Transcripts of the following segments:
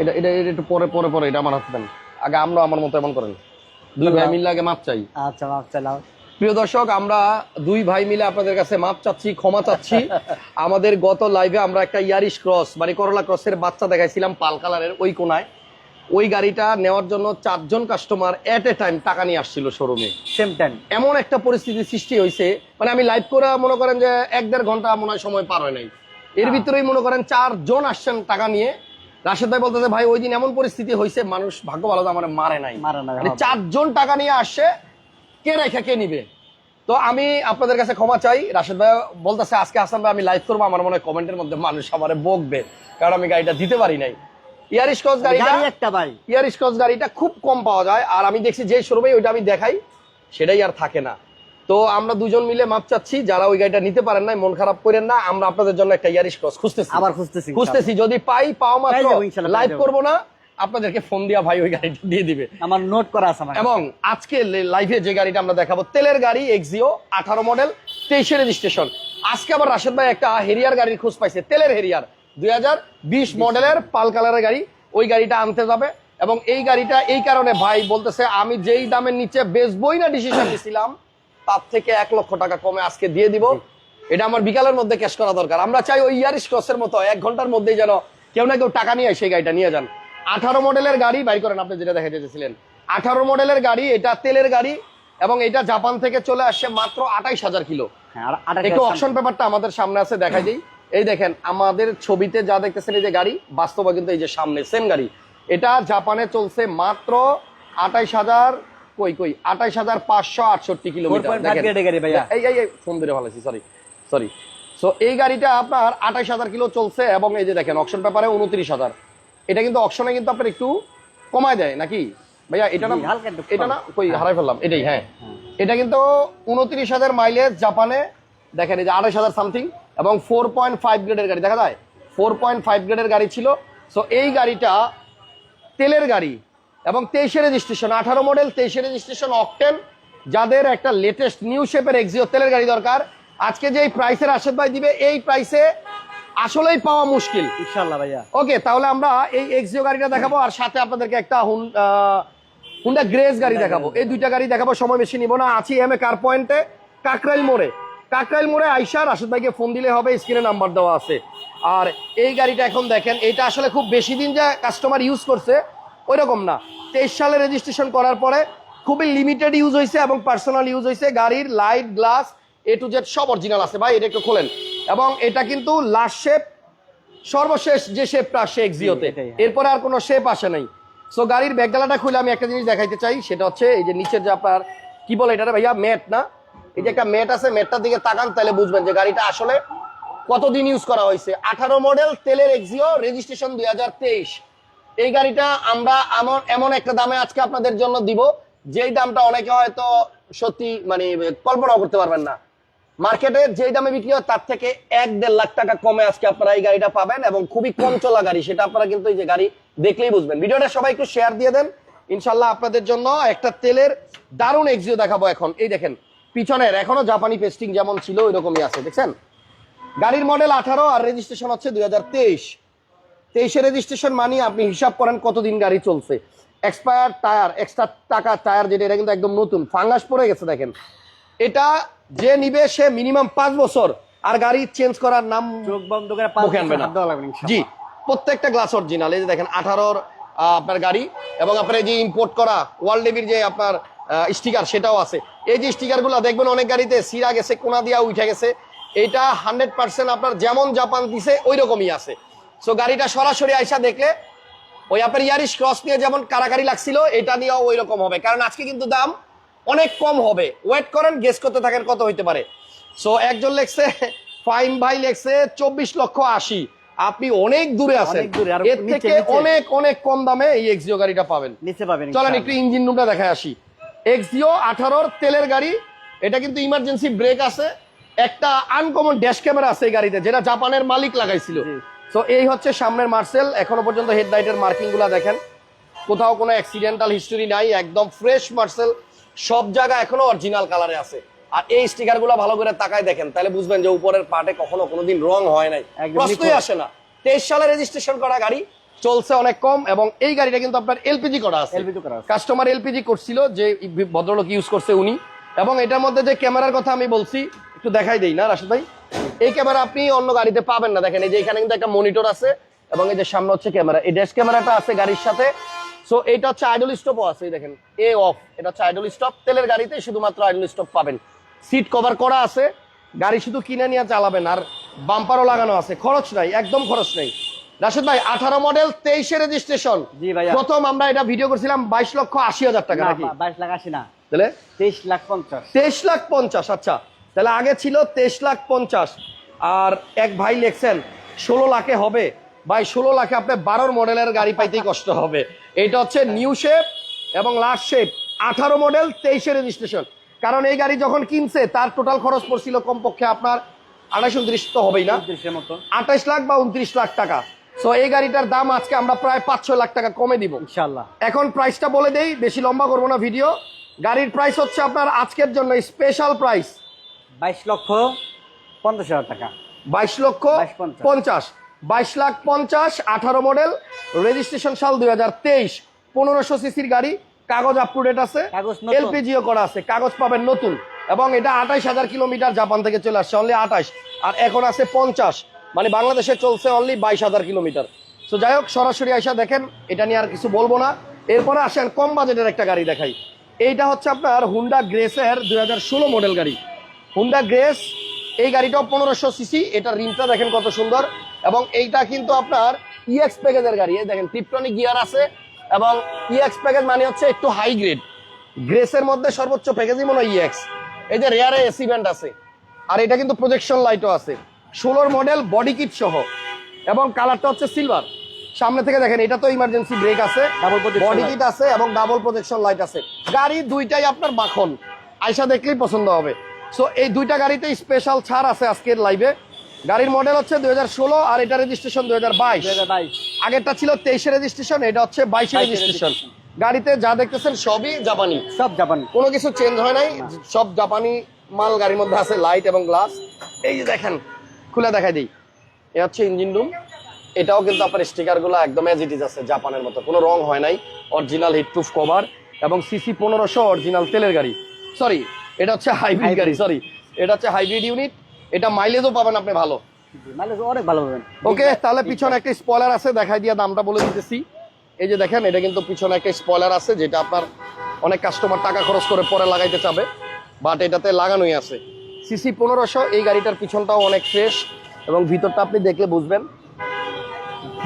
এটা এটা এটা একটু পরে পরে পরে এটা আমার হাতে দেন। আগে আমরা আমার মতো এমন করেন। দুই ভাই মিললে আগে মাপ চাই। আচ্ছা মাপ চালাও প্রিয় দর্শক আমরা দুই ভাই মিলে আপনাদের কাছে মাপ চাচ্ছি ক্ষমা চাচ্ছি। আমাদের গত লাইভে আমরা একটা ইয়ারিশ ক্রস মানে করলা ক্রসের বাচ্চা দেখাইছিলাম পাল কালারের ওই কোনায়। ওই গাড়িটা নেওয়ার জন্য চারজন কাস্টমার এট এ টাইম টাকা নিয়ে আসছিল শোরুমে সেম টাইম এমন একটা পরিস্থিতি সৃষ্টি হয়েছে মানে আমি লাইভ করে মনে করেন যে এক দেড় ঘণ্টা মনে হয় সময় পার হয় নাই। এর ভিতরেই মনে করেন চারজন আসছেন টাকা নিয়ে রাশেদ ভাই বলতেছে ভাই ওই দিন এমন পরিস্থিতি হয়েছে মানুষ ভাগ্য ভালো আমার মারে নাই। মানে চারজন টাকা নিয়ে আসছে কে রেখে কে নিবে? তো আমি আপনাদের কাছে ক্ষমা চাই। রাশেদ ভাই বলতেছে আজকে হাসান ভাই আমি লাইভ করব আমার মনে হয় কমেন্টের মধ্যে মানুষ আমারে বকবে কারণ আমি গাড়িটা দিতে পারি নাই। ইয়ারিশ ক্রস গাড়িটা একটা ভাই। ক্রস গাড়িটা খুব কম পাওয়া যায় আর আমি দেখছি যে শোরুমে ওইটা আমি দেখাই সেটাই আর থাকে না। তো আমরা দুজন মিলে মাপ চাচ্ছি যারা ওই গাড়িটা নিতে পারেন না মন খারাপ করেন না আমরা আপনাদের জন্য একটা ইয়ারিশ ক্রস খুঁজতেছি। আবার খুঁজতেছি খুঁজতেছি যদি পাই পাও মাত্র লাইভ। করব না আপনাদেরকে ফোন দিয়া ভাই ওই গাড়িটা দিয়ে দিবে। আমার নোট করা আছে এবং আজকে লাইভে যে গাড়িটা আমরা দেখাবো তেলের গাড়ি এক্সিও আঠারো মডেল তেইশে রেজিস্ট্রেশন আজকে আবার রাশেদ ভাই একটা হেরিয়ার গাড়ির খোঁজ পাইছে তেলের হেরিয়ার দুই মডেলের পাল কালারের গাড়ি ওই গাড়িটা আনতে যাবে। এবং এই গাড়িটা এই কারণে ভাই বলতেছে আমি যেই দামের নিচে বেচবই না ডিসিশন নিছিলাম তার থেকে এক লক্ষ টাকা কমে আজকে দিয়ে দিব। এটা আমার বিকালের মধ্যে ক্যাশ করা দরকার। আমরা চাই ওই ইয়ারিশ ক্রসের মতো এক ঘণ্টার মধ্যেই যেন কেউ না কেউ টাকা নিয়ে সেই গাড়িটা নিয়ে যান। আঠারো মডেলের গাড়ি বাই করেন আপনি যেটা দেখা যেতেছিলেন আঠারো মডেলের গাড়ি এটা তেলের গাড়ি এবং এটা জাপান থেকে চলে আসছে মাত্র আঠাইশ হাজার কিলো। হ্যাঁ, একটু অপশন পেপারটা আমাদের সামনে আছে দেখা দিই। এই দেখেন আমাদের ছবিতে যা দেখতেছেন এই যে গাড়ি বাস্তবে কিন্তু এই যে সামনে সেম গাড়ি। এটা জাপানে চলছে মাত্র আঠাইশ হাজার কই কই? আঠাইশ হাজার পাঁচশো আটষট্টি কিলোমিটার। 4.5 দেখেন। গ্রেডের গাড়ি ভাইয়া। এই এই ফোন ধরে ভালোছি সরি সরি সো এই গাড়িটা আপনার আঠাইশ হাজার কিলো চলছে এবং এই যে দেখেন অপশন পেপারে উনত্রিশ হাজার। এটা কিন্তু অপশনে কিন্তু আপনার একটু কমায় দেয় নাকি? ভাইয়া এটা না এটা না কই হারাই ফেললাম এটাই হ্যাঁ। এটা কিন্তু উনত্রিশ হাজার মাইলেজ জাপানে দেখেন এই যে আঠাশ হাজার সামথিং এবং ফোর পয়েন্ট ফাইভ গ্রেডের গাড়ি দেখা যায়? ফোর পয়েন্ট ফাইভ গ্রেডের গাড়ি ছিল। সো এই গাড়িটা তেলের গাড়ি এবং তেইশে রেজিস্ট্রেশন আঠারো মডেল তেইশে রেজিস্ট্রেশন অকটেন যাদের একটা লেটেস্ট নিউ শেপের এক্সিও তেলের গাড়ি দরকার। আজকে যে প্রাইসের আশীর্বাদ ভাই দিবে এই প্রাইসে আসলেই পাওয়া মুশকিল। ইনশাল্লাহ ভাইয়া। ওকে তাহলে আমরা এই এক্সিও গাড়িটা দেখাবো আর সাথে আপনাদেরকে একটা হুন হুন্ডা গ্রেস গাড়ি দেখাবো। এই দুইটা গাড়ি দেখাবো সময় বেশি নিব না। আছি এম এ কার পয়েন্টে কাকরাইল মোড়ে কাকরাইল মোড়ে আইসা রাশেদ ভাইকে ফোন দিলে হবে স্ক্রিনে নাম্বার দেওয়া আছে। আর এই গাড়িটা এখন দেখেন এটা আসলে খুব বেশি দিন যা কাস্টমার ইউজ করছে ওই রকম না। তেইশ সালে রেজিস্ট্রেশন করার পরে খুবই লিমিটেড ইউজ হয়েছে এবং পার্সোনাল ইউজ হয়েছে গাড়ির light glass A to Z সব অরিজিনাল আছে। ভাই এটা একটু খোলেন। এবং এটা কিন্তু লাস্ট শেপ সর্বশেষ যে শেপটা আসে এক্সিওতে। এরপরে আর কোনো শেপ আসে নাই। সো গাড়ির ব্যাগডালাটা খুলে আমি একটা জিনিস দেখাইতে চাই। সেটা হচ্ছে এই যে নিচের যে আপনার কি বলে এটা ভাইয়া? ম্যাট না? এই যে একটা ম্যাট আছে ম্যাটটার দিকে তাকান তাহলে বুঝবেন যে গাড়িটা আসলে কতদিন ইউজ করা হয়েছে। আঠারো মডেল তেলের এক্সিও রেজিস্ট্রেশন দুই হাজার তেইশ। এই গাড়িটা আমরা এমন এমন একটা দামে আজকে আপনাদের জন্য দিব, যেই দামটা অনেকে হয়তো সত্যি মানে কল্পনা করতে পারবেন না। মার্কেটে যেই দামে বিক্রি হয়, তার থেকে এক দেড় লাখ টাকা কমে আজকে আপনারা এই গাড়িটা পাবেন এবং খুবই কম চলা গাড়ি, সেটা আপনারা কিন্তু এই যে গাড়ি দেখলেই বুঝবেন। ভিডিওটা সবাই একটু শেয়ার দিয়ে দেন। ইনশাল্লাহ আপনাদের জন্য একটা তেলের দারুণ এক্সিও দেখাবো এখন। এই দেখেন, পিছনের, এখনও জাপানি পেস্টিং যেমন ছিল ওই রকমই আছে, দেখছেন? গাড়ির মডেল আঠারো আর রেজিস্ট্রেশন হচ্ছে দুই হাজার তেইশ। তেইশ রেজিস্ট্রেশন মানি আপনি হিসাব করেন কতদিন গাড়ি চলছে। এক্সপায়ার টায়ার এক্সট্রা টাকা টায়ার যেটা এটা কিন্তু একদম নতুন। ফাঙ্গাস পড়ে গেছে দেখেন। এটা যে নিবে সে মিনিমাম পাঁচ বছর। আর গাড়ি চেঞ্জ করার নাম চোখ বন্ধ করে মুখে আনবে না। হাত দেওয়া লাগবে ইনশাল্লাহ। জি প্রত্যেকটা গ্লাস অরিজিনাল এই যে দেখেন আঠারোর আপনার গাড়ি এবং আপনার যে ইম্পোর্ট করা ওয়ার্ল্ড ডেভির যে আপনার স্টিকার সেটাও আছে। এই যে স্টিকারগুলো দেখবেন অনেক গাড়িতে সিরা গেছে কোনা দিয়া উঠে গেছে। এটা হান্ড্রেড পার্সেন্ট আপনার যেমন জাপান দিছে ওই রকমই আছে। সো গাড়িটা সরাসরি আইসা দেখলে ওই আপনার ইয়ারিশ ক্রস নিয়ে যেমন কারাকারি লাগছিল এটা নিয়েও ওই রকম হবে। কারণ আজকে কিন্তু দাম অনেক কম হবে। ওয়েট করেন গেস করতে থাকেন কত হইতে পারে। সো একজন লেখছে ফাইন ভাই লেখছে চব্বিশ লক্ষ আশি। আপনি অনেক দূরে আছেন। এর থেকে অনেক অনেক কম দামে এই এক্সিও গাড়িটা পাবেন। নিচে পাবেন চলেন একটু ইঞ্জিন রুমটা দেখায় আসি। এক্সিও আঠারোর তেলের গাড়ি। এটা কিন্তু ইমার্জেন্সি ব্রেক আছে। একটা আনকমন ড্যাশ ক্যামেরা আছে এই গাড়িতে যেটা জাপানের মালিক লাগাইছিল। তো এই হচ্ছে সামনের মার্সেল। এখনও পর্যন্ত হেডলাইটের মার্কিংগুলা দেখেন। কোথাও কোনো অ্যাক্সিডেন্টাল হিস্টোরি নাই একদম ফ্রেশ মার্সেল। সব জায়গা এখনও অরিজিনাল কালারে আছে। আর এই স্টিকারগুলা ভালো করে তাকায় দেখেন তাহলে বুঝবেন যে উপরের পার্টে কখনো কোনোদিন রং হয় নাই। প্রশ্নই আসে না। তেইশ সালে রেজিস্ট্রেশন করা গাড়ি চলছে অনেক কম এবং এই গাড়িটা কিন্তু আপনার এলপিজি করা আছে। এলপিজি করা আছে। কাস্টমার এলপিজি করছিল যে ভদ্রলোক ইউজ করছে উনি। এবং এটার মধ্যে যে ক্যামেরার কথা আমি বলছি একটু দেখাই দেই না রাশেদ ভাই? এই ক্যামেরা আপনি অন্য গাড়িতে পাবেন না। দেখেন এই যে এখানে কিন্তু একটা মনিটর আছে এবং এই যে সামনে হচ্ছে ক্যামেরা। এই ড্যাশ ক্যামেরাটা আছে গাড়ির সাথে। সো এইটা হচ্ছে আইডল স্টপও আছে এই দেখেন। এ অফ এটা হচ্ছে আইডল স্টপ তেলের গাড়িতে শুধুমাত্র আইডল স্টপ পাবেন। সিট কভার করা আছে। গাড়ি শুধু কিনে নিয়ে চালাবেন আর বাম্পারও লাগানো আছে। খরচ নাই একদম খরচ নাই। রাশেদ ভাই আঠারো মডেল তেইশে রেজিস্ট্রেশন জি ভাইয়া। প্রথম আমরা এটা ভিডিও করছিলাম বাইশ লক্ষ আশি হাজার টাকা নাকি? বাইশ লাখ আশি না। তাহলে? তেইশ লাখ পঞ্চাশ। তেইশ লাখ পঞ্চাশ আচ্ছা। তাহলে আগে ছিল তেইশ লাখ পঞ্চাশ আর এক ভাই লেখছেন ষোলো লাখে হবে। ভাই ষোলো লাখে আপনি বারোর মডেলের গাড়ি পাইতেই কষ্ট হবে। এটা হচ্ছে নিউ শেপ এবং লাস্ট শেপ আঠারো মডেল তেইশে রেজিস্ট্রেশন কারণ এই গাড়ি যখন কিনছে তার টোটাল খরচ পড়ছিল কমপক্ষে আপনার আঠাশ উনত্রিশ তো হবেই না। আঠাশ লাখ বা উনত্রিশ লাখ টাকা। সো এই গাড়িটার দাম আজকে আমরা প্রায় পাঁচ ছয় লাখ টাকা কমে দিব। ইনশাল্লাহ এখন প্রাইসটা বলে দেই বেশি লম্বা করব না ভিডিও গাড়ির প্রাইস হচ্ছে আপনার আজকের জন্য স্পেশাল প্রাইস বাইশ লক্ষ পঞ্চাশ হাজার টাকা। বাইশ লক্ষ পঞ্চাশ। বাইশ লাখ পঞ্চাশ আঠারো মডেল রেজিস্ট্রেশন সাল দুই হাজার তেইশ। পনেরোশো সিসির গাড়ি কাগজ আপ টু ডেট আছে এলপিজিও করা আছে কাগজ পাবেন নতুন। এবং এটা আঠাইশ হাজার কিলোমিটার জাপান থেকে চলে আসছে অনলি আঠাইশ। আর এখন আছে পঞ্চাশ। মানে বাংলাদেশে চলছে অনলি বাইশ হাজার কিলোমিটার। তো যাই হোক সরাসরি আইসা দেখেন এটা নিয়ে আর কিছু বলব না। এরপরে আসেন কম বাজেটের একটা গাড়ি দেখাই। এইটা হচ্ছে আপনার হুন্ডা গ্রেসের দুই হাজার ষোলো মডেল গাড়ি। হুন্ডা গ্রেস এই গাড়িটাও পনেরোশো সিসি এটা রিমটা দেখেন কত সুন্দর। এবং এইটা কিন্তু আপনার ইএক্স প্যাকেজের গাড়ি এই দেখেন টিপটনিক গিয়ার আছে। এবং ইএক্স প্যাকেজ মানে হচ্ছে একটু হাই গ্রেড গ্রেসের মধ্যে সর্বোচ্চ প্যাকেজই মনে হয় ইএক্স এই যে রেয়ারে এসি ব্যান্ড আছে। আর এটা কিন্তু প্রজেকশন লাইটও আছে। ষোলোর মডেল বডি কিট সহ। এবং কালারটা হচ্ছে সিলভার সামনে থেকে দেখেন এটা তো ইমার্জেন্সি ব্রেক আছে। Protection বডি কিট আছে এবং ডাবল প্রজেকশন লাইট আছে। গাড়ি দুইটাই আপনার মাখন। আয়সা দেখলেই পছন্দ হবে। সো এই দুইটা গাড়িতে স্পেশাল ছাড় আছে আজকের লাইভে গাড়ির মডেল হচ্ছে দুই হাজার ষোলো আর এটা রেজিস্ট্রেশন দুই হাজার বাইশ। আগেরটা ছিল তেইশে রেজিস্ট্রেশন এটা হচ্ছে বাইশে রেজিস্ট্রেশন গাড়িতে যা দেখতেছেন সবই জাপানি। সব জাপানি। কোনো কিছু চেঞ্জ হয় নাই সব জাপানি মাল গাড়ির মধ্যে আছে লাইট এবং গ্লাস এই যে দেখেন খুলে দেখাই দিই। এ হচ্ছে ইঞ্জিন রুম এটাও কিন্তু আপনার স্টিকারগুলো একদম এজ ইট ইজ আছে জাপানের মতো। কোনো রং হয় নাই অরিজিনাল হিট প্রুফ কভার এবং সিসি পনেরোশো অরিজিনাল তেলের গাড়ি। সরি এটা হচ্ছে হাইব্রিড গাড়ি সরি এটা হচ্ছে হাইব্রিড ইউনিট এটা মাইলেজও পাবেন আপনি ভালো। মাইলেজ অনেক ভালো পাবেন। ওকে তাহলে পিছনে একটা স্পয়লার আছে দেখাই দিয়ে দামটা বলে দিতেছি। এই যে দেখেন এটা কিন্তু পিছনে একটা স্পয়লার আছে যেটা আপনার অনেক কাস্টমার টাকা খরচ করে পরে লাগাইতে চাবে বাট এটাতে লাগানোই আছে। সিসি পনেরোশো এই গাড়িটার পিছনটাও অনেক ফ্রেশ এবং ভিতরটা আপনি দেখলে বুঝবেন।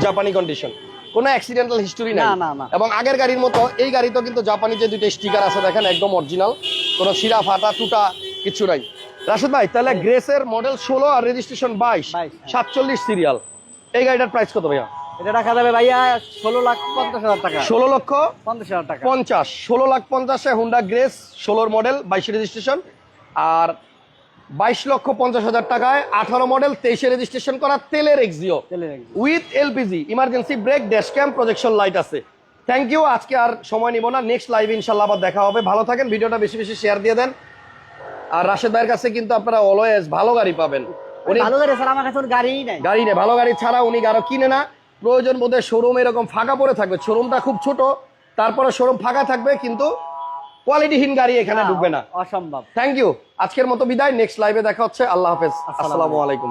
জাপানি কন্ডিশন কোনো অ্যাক্সিডেন্টাল হিস্টোরি নাই। না, না। এবং আগের গাড়ির মতো এই গাড়িতেও কিন্তু জাপানি যে দুইটা স্টিকার আছে দেখেন একদম অরিজিনাল কোনো শিরা ফাটা টুটা কিছু নাই। রাশেদ ভাই তাহলে গ্রেসের মডেল ষোলো আর রেজিস্ট্রেশন বাইশ 22, হ্যাঁ। সাতচল্লিশ সিরিয়াল এই গাড়িটার প্রাইস কত ভাইয়া? এটা রাখা যাবে ভাইয়া ষোলো লাখ পঞ্চাশ হাজার টাকা। ষোলো লক্ষ পঞ্চাশ হাজার টাকা। পঞ্চাশ। ষোলো লাখ পঞ্চাশে হুন্ডা গ্রেস ষোলোর মডেল বাইশে রেজিস্ট্রেশন আর বাইশ লক্ষ পঞ্চাশ হাজার টাকায় আঠারো মডেল তেইশে রেজিস্ট্রেশন করা তেলের Axio. With LPG emergency brake dash cam projection light আছে। থ্যাংক ইউ আজকে আর সময় নিব না। নেক্সট লাইভ ইনশাল্লাহ আবার দেখা হবে। ভালো থাকেন ভিডিওটা বেশি বেশি শেয়ার দিয়ে দেন। আর রাশেদ ভাইয়ের কাছে কিন্তু আপনারা অলওয়েজ ভালো গাড়ি পাবেন। উনি ভালো গাড়ি আমার কাছে নাই। গাড়ি নেই ভালো গাড়ি ছাড়া উনি আরও কিনে না। প্রয়োজন বোধে শোরুম এরকম ফাঁকা পড়ে থাকবে। শোরুমটা খুব ছোট তারপরে শোরুম ফাঁকা থাকবে কিন্তু কোয়ালিটিহীন গাড়ি এখানে ঢুকবে না। অসম্ভব। থ্যাংক ইউ আজকের মতো বিদায়। নেক্সট লাইভে দেখা হচ্ছে। আল্লাহ হাফেজ। আসসালামু আলাইকুম।